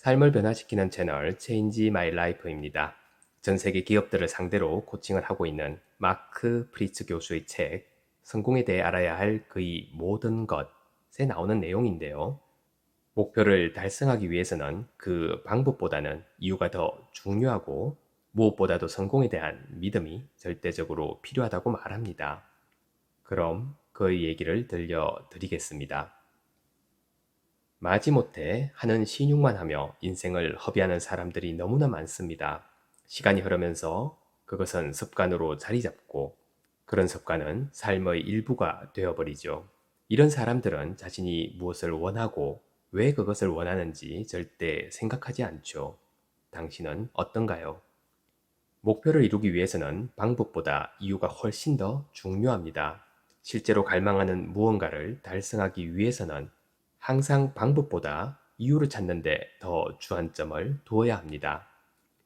삶을 변화시키는 채널 Change My Life입니다. 전 세계 기업들을 상대로 코칭을 하고 있는 마크 프리츠 교수의 책 성공에 대해 알아야 할 그의 모든 것에 나오는 내용인데요. 목표를 달성하기 위해서는 그 방법보다는 이유가 더 중요하고 무엇보다도 성공에 대한 믿음이 절대적으로 필요하다고 말합니다. 그럼 그의 얘기를 들려드리겠습니다. 마지못해 하는 신용만 하며 인생을 허비하는 사람들이 너무나 많습니다. 시간이 흐르면서 그것은 습관으로 자리 잡고 그런 습관은 삶의 일부가 되어버리죠. 이런 사람들은 자신이 무엇을 원하고 왜 그것을 원하는지 절대 생각하지 않죠. 당신은 어떤가요? 목표를 이루기 위해서는 방법보다 이유가 훨씬 더 중요합니다. 실제로 갈망하는 무언가를 달성하기 위해서는 항상 방법보다 이유를 찾는데 더 주안점을 두어야 합니다.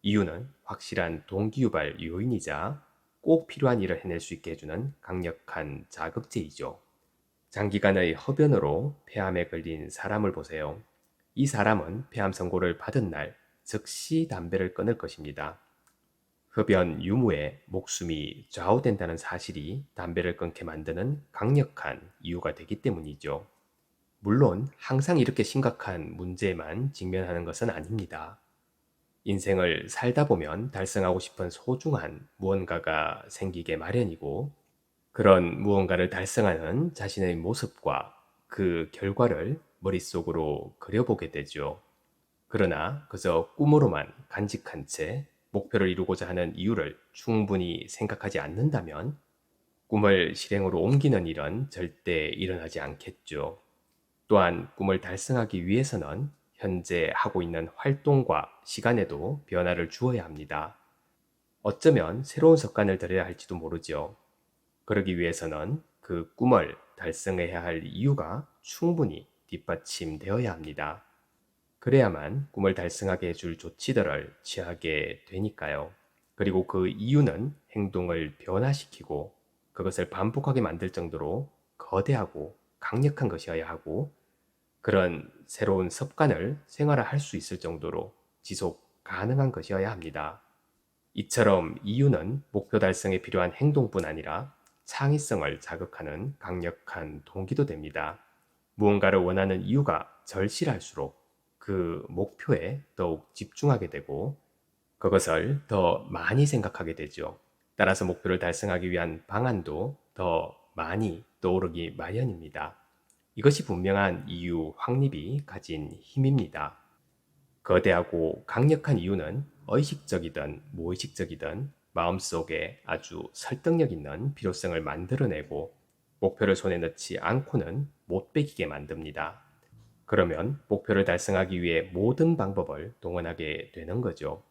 이유는 확실한 동기유발 요인이자 꼭 필요한 일을 해낼 수 있게 해주는 강력한 자극제이죠. 장기간의 흡연으로 폐암에 걸린 사람을 보세요. 이 사람은 폐암 선고를 받은 날 즉시 담배를 끊을 것입니다. 흡연 유무에 목숨이 좌우된다는 사실이 담배를 끊게 만드는 강력한 이유가 되기 때문이죠. 물론 항상 이렇게 심각한 문제만 직면하는 것은 아닙니다. 인생을 살다 보면 달성하고 싶은 소중한 무언가가 생기게 마련이고 그런 무언가를 달성하는 자신의 모습과 그 결과를 머릿속으로 그려보게 되죠. 그러나 그저 꿈으로만 간직한 채 목표를 이루고자 하는 이유를 충분히 생각하지 않는다면 꿈을 실행으로 옮기는 일은 절대 일어나지 않겠죠. 또한 꿈을 달성하기 위해서는 현재 하고 있는 활동과 시간에도 변화를 주어야 합니다. 어쩌면 새로운 습관을 들여야 할지도 모르죠. 그러기 위해서는 그 꿈을 달성해야 할 이유가 충분히 뒷받침되어야 합니다. 그래야만 꿈을 달성하게 해줄 조치들을 취하게 되니까요. 그리고 그 이유는 행동을 변화시키고 그것을 반복하게 만들 정도로 거대하고 강력한 것이어야 하고 그런 새로운 습관을 생활화할 수 있을 정도로 지속 가능한 것이어야 합니다. 이처럼 이유는 목표 달성에 필요한 행동뿐 아니라 창의성을 자극하는 강력한 동기도 됩니다. 무언가를 원하는 이유가 절실할수록 그 목표에 더욱 집중하게 되고 그것을 더 많이 생각하게 되죠. 따라서 목표를 달성하기 위한 방안도 더 많이 떠오르기 마련입니다. 이것이 분명한 이유 확립이 가진 힘입니다. 거대하고 강력한 이유는 의식적이든 무의식적이든 마음속에 아주 설득력 있는 필요성을 만들어내고 목표를 손에 넣지 않고는 못 베기게 만듭니다. 그러면 목표를 달성하기 위해 모든 방법을 동원하게 되는 거죠.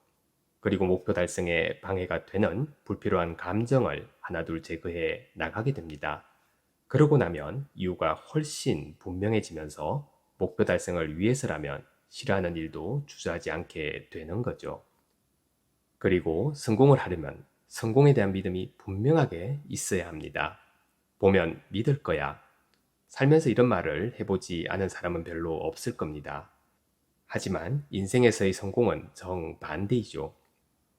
그리고 목표 달성에 방해가 되는 불필요한 감정을 하나둘 제거해 나가게 됩니다. 그러고 나면 이유가 훨씬 분명해지면서 목표 달성을 위해서라면 싫어하는 일도 주저하지 않게 되는 거죠. 그리고 성공을 하려면 성공에 대한 믿음이 분명하게 있어야 합니다. 보면 믿을 거야. 살면서 이런 말을 해보지 않은 사람은 별로 없을 겁니다. 하지만 인생에서의 성공은 정반대이죠.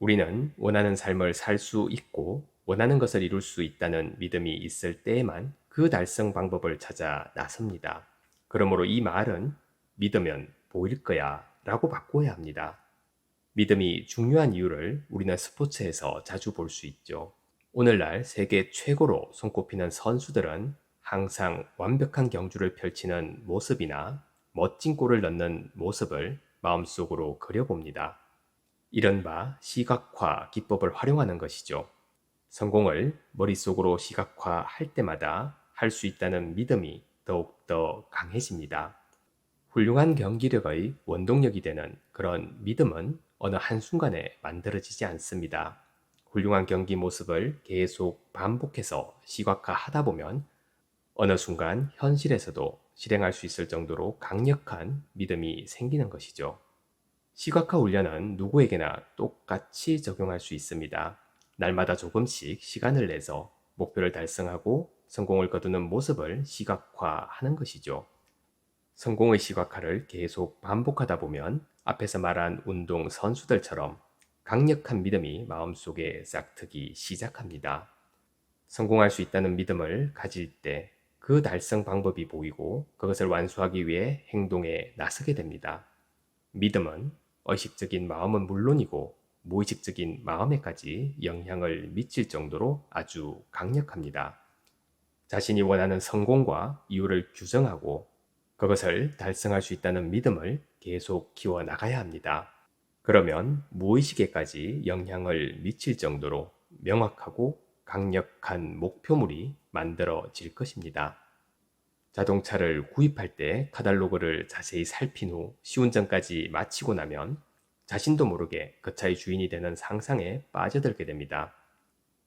우리는 원하는 삶을 살 수 있고 원하는 것을 이룰 수 있다는 믿음이 있을 때에만 그 달성 방법을 찾아 나섭니다. 그러므로 이 말은 믿으면 보일 거야 라고 바꿔야 합니다. 믿음이 중요한 이유를 우리는 스포츠에서 자주 볼 수 있죠. 오늘날 세계 최고로 손꼽히는 선수들은 항상 완벽한 경주를 펼치는 모습이나 멋진 골을 넣는 모습을 마음속으로 그려봅니다. 이른바 시각화 기법을 활용하는 것이죠. 성공을 머릿속으로 시각화할 때마다 할 수 있다는 믿음이 더욱더 강해집니다. 훌륭한 경기력의 원동력이 되는 그런 믿음은 어느 한순간에 만들어지지 않습니다. 훌륭한 경기 모습을 계속 반복해서 시각화하다 보면 어느 순간 현실에서도 실행할 수 있을 정도로 강력한 믿음이 생기는 것이죠. 시각화 훈련은 누구에게나 똑같이 적용할 수 있습니다. 날마다 조금씩 시간을 내서 목표를 달성하고 성공을 거두는 모습을 시각화하는 것이죠. 성공의 시각화를 계속 반복하다 보면 앞에서 말한 운동 선수들처럼 강력한 믿음이 마음속에 싹트기 시작합니다. 성공할 수 있다는 믿음을 가질 때 그 달성 방법이 보이고 그것을 완수하기 위해 행동에 나서게 됩니다. 믿음은 의식적인 마음은 물론이고 무의식적인 마음에까지 영향을 미칠 정도로 아주 강력합니다. 자신이 원하는 성공과 이유를 규정하고 그것을 달성할 수 있다는 믿음을 계속 키워 나가야 합니다. 그러면 무의식에까지 영향을 미칠 정도로 명확하고 강력한 목표물이 만들어질 것입니다. 자동차를 구입할 때 카탈로그를 자세히 살핀 후 시운전까지 마치고 나면 자신도 모르게 그 차의 주인이 되는 상상에 빠져들게 됩니다.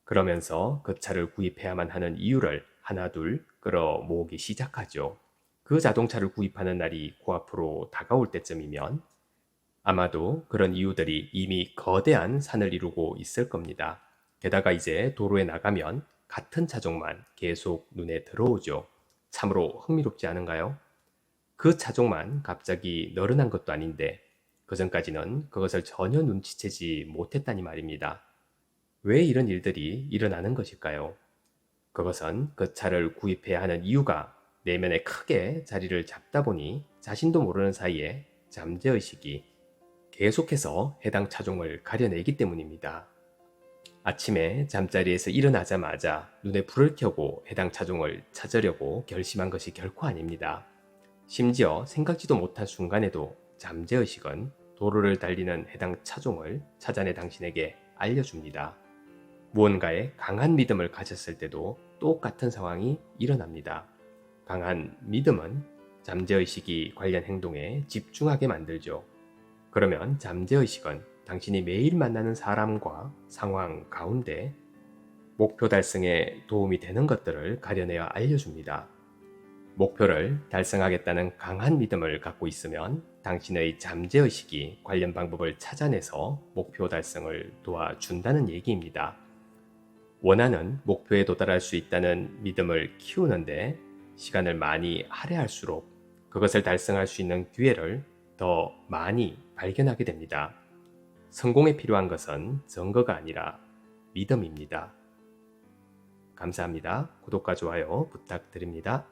그러면서 그 차를 구입해야만 하는 이유를 하나 둘 끌어 모으기 시작하죠. 그 자동차를 구입하는 날이 코앞으로 다가올 때쯤이면 아마도 그런 이유들이 이미 거대한 산을 이루고 있을 겁니다. 게다가 이제 도로에 나가면 같은 차종만 계속 눈에 들어오죠. 참으로 흥미롭지 않은가요? 그 차종만 갑자기 늘어난 것도 아닌데 그 전까지는 그것을 전혀 눈치채지 못했다니 말입니다. 왜 이런 일들이 일어나는 것일까요? 그것은 그 차를 구입해야 하는 이유가 내면에 크게 자리를 잡다 보니 자신도 모르는 사이에 잠재의식이 계속해서 해당 차종을 가려내기 때문입니다. 아침에 잠자리에서 일어나자마자 눈에 불을 켜고 해당 차종을 찾으려고 결심한 것이 결코 아닙니다. 심지어 생각지도 못한 순간에도 잠재의식은 도로를 달리는 해당 차종을 찾아내 당신에게 알려줍니다. 무언가에 강한 믿음을 가졌을 때도 똑같은 상황이 일어납니다. 강한 믿음은 잠재의식이 관련 행동에 집중하게 만들죠. 그러면 잠재의식은 당신이 매일 만나는 사람과 상황 가운데 목표 달성에 도움이 되는 것들을 가려내어 알려줍니다. 목표를 달성하겠다는 강한 믿음을 갖고 있으면 당신의 잠재의식이 관련 방법을 찾아내서 목표 달성을 도와준다는 얘기입니다. 원하는 목표에 도달할 수 있다는 믿음을 키우는데 시간을 많이 할애할수록 그것을 달성할 수 있는 기회를 더 많이 발견하게 됩니다. 성공에 필요한 것은 증거가 아니라 믿음입니다. 감사합니다. 구독과 좋아요 부탁드립니다.